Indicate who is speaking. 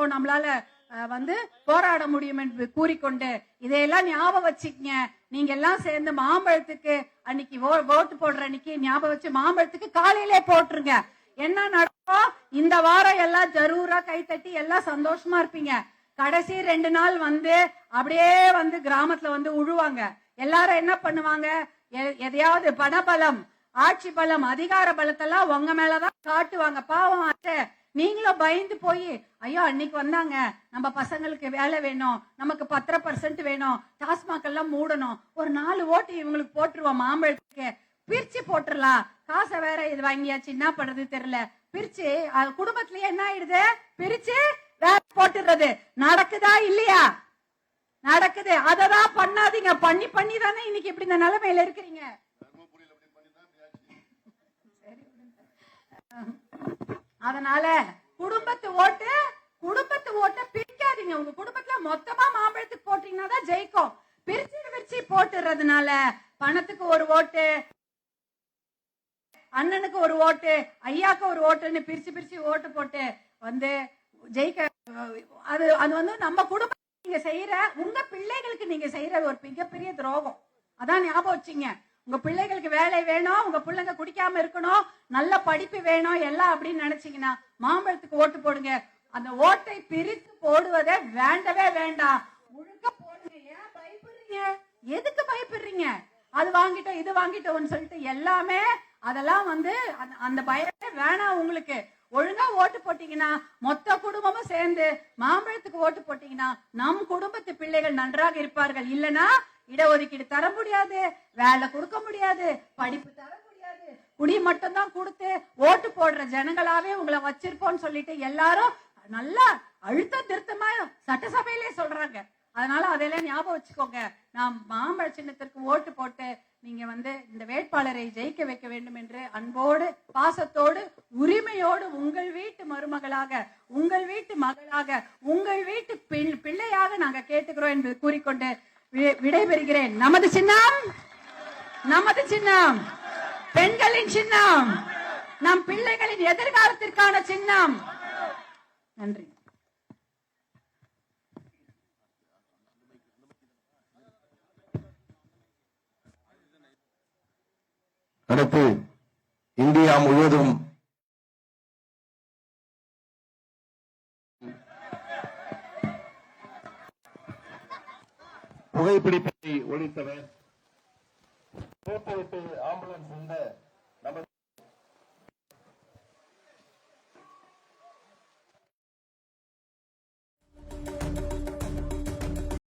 Speaker 1: பக்கம் நம்மளால வந்து போராட முடியும் என்று கூறிக்கொண்டு இதையெல்லாம் ஞாபகம் வச்சுக்கங்க. நீங்க எல்லாம் சேர்ந்து மாம்பழத்துக்கு அன்னைக்கு ஓட்டு போடுற அன்னைக்கு ஞாபகம் வச்சு மாம்பழத்துக்கு காலையிலே போட்டுருங்க. என்ன நடக்கும் இந்த வாரம் எல்லாம் ஜரூரா தட்டி எல்லாம் சந்தோஷமா இருப்பீங்க. கடைசி ரெண்டு நாள் வந்து அப்படியே வந்து கிராமத்துல வந்து உழுவாங்க. எல்லாரும் என்ன பண்ணுவாங்க? எ- எதையாவது பணபலம் ஆட்சி பலம் அதிகார பலத்தெல்லாம் உங்க மேலதான் காட்டுவாங்க. பாவம் ஆச்சே. நீங்களும் பயந்து போய் ஐயோ அன்னைக்கு வந்தாங்க. நம்ம பசங்களுக்கு வேலை வேணும். நமக்கு பத்தரை பர்சன்ட் வேணும். டாஸ்மாக் எல்லாம் மூடணும். ஒரு நாலு ஓட்டு இவங்களுக்கு போட்டுருவோம் மாம்பழத்துக்கு. பிரிச்சு போட்டுறலாம். காசை வேற இது வாங்கியாச்சு. என்ன பண்றது தெரியல. பிரிச்சு குடும்பத்திலேயே என்ன ஆயிடுது? பிரிச்சு வேற போட்டுறது நடக்குதா இல்லையா? நடக்குது. அததான் பண்ணாதீங்க. பண்ணி பண்ணி தானே இன்னைக்கு இப்படி இந்த நிலைமையில இருக்கிறீங்க. அதனால குடும்பத்து ஓட்டு குடும்பத்து ஓட்ட பிரிக்காதீங்க. உங்க குடும்பத்துல மொத்தமா மாம்பழத்துக்கு போட்டீங்கன்னா தான் ஜெயிக்கும். பிரிச்சு பிரிச்சு போட்டுறதுனால பணத்துக்கு ஒரு ஓட்டு அண்ணனுக்கு ஒரு ஓட்டு ஐயாக்கு ஒரு ஓட்டுன்னு பிரிச்சு பிரிச்சு ஓட்டு போட்டு வந்து ஜெயிக்க அது அது வந்து நம்ம குடும்பம் நீங்க செய்யற உங்க பிள்ளைகளுக்கு நீங்க செய்யற ஒரு மிகப்பெரிய துரோகம். அதான் ஞாபகம் வச்சுங்க. உங்க பிள்ளைகளுக்கு வேலை வேணும் உங்க பிள்ளைங்க குடிக்காம இருக்கணும் நல்ல படிப்பு வேணும் எல்லாம் அப்படின்னு நினைச்சீங்கன்னா மாம்பழத்துக்கு ஓட்டு போடுங்க. அந்த ஓட்டை பிரித்து போடுவதே வேண்டவே வேண்டாம். முழுக்க போடுங்க. ஏன் பயப்படுறீங்க? எதுக்கு பயப்படுறீங்க? அது வாங்கிட்டோம் இது வாங்கிட்டோம்னு சொல்லிட்டு எல்லாமே அதெல்லாம் வந்து அந்த- அந்த பயமே வேணாம் உங்களுக்கு. ஒழுங்கா ஓட்டு போட்டீங்கன்னா மொத்த குடும்பமும் சேர்ந்து மாம்பழத்துக்கு ஓட்டு போட்டீங்கன்னா நம் குடும்பத்து பிள்ளைகள் நன்றாக இருப்பார்கள். இல்லனா இடஒதுக்கீடு தர முடியாது வேலை கொடுக்க முடியாது படிப்பு தர முடியாது. குடி மட்டும் தான் கொடுத்து ஓட்டு போடுற ஜனங்களாவே உங்களை வச்சிருப்போம்னு சொல்லிட்டு எல்லாரும் நல்லா அழுத்த திருத்தமா சட்டசபையிலே சொல்றாங்க. அதனால அதெல்லாம் ஞாபகம் வச்சுக்கோங்க. நாம் மாம்பழ சின்னத்திற்கு ஓட்டு போட்டு நீங்க வந்து இந்த வேட்பாளரை ஜெயிக்க வைக்க வேண்டும் என்று அன்போடு பாசத்தோடு உரிமையோடு உங்கள் வீட்டு மருமகளாக உங்கள் வீட்டு மகளாக உங்கள் வீட்டு பிள்ளையாக நாங்க கேட்டுக்கிறோம் என்று கூறிக்கொண்டு விடைபெறுகிறேன். நமது சின்னம் நமது சின்னம் பெண்களின் சின்னம் நம் பிள்ளைகளின் எதிர்காலத்திற்கான சின்னம். நன்றி.
Speaker 2: அடுத்து இந்தியா முழுவதும் புகைப்பிடிப்பை ஒழித்தவர். கூட்டு ஆம்புலன்ஸ் இந்த நமது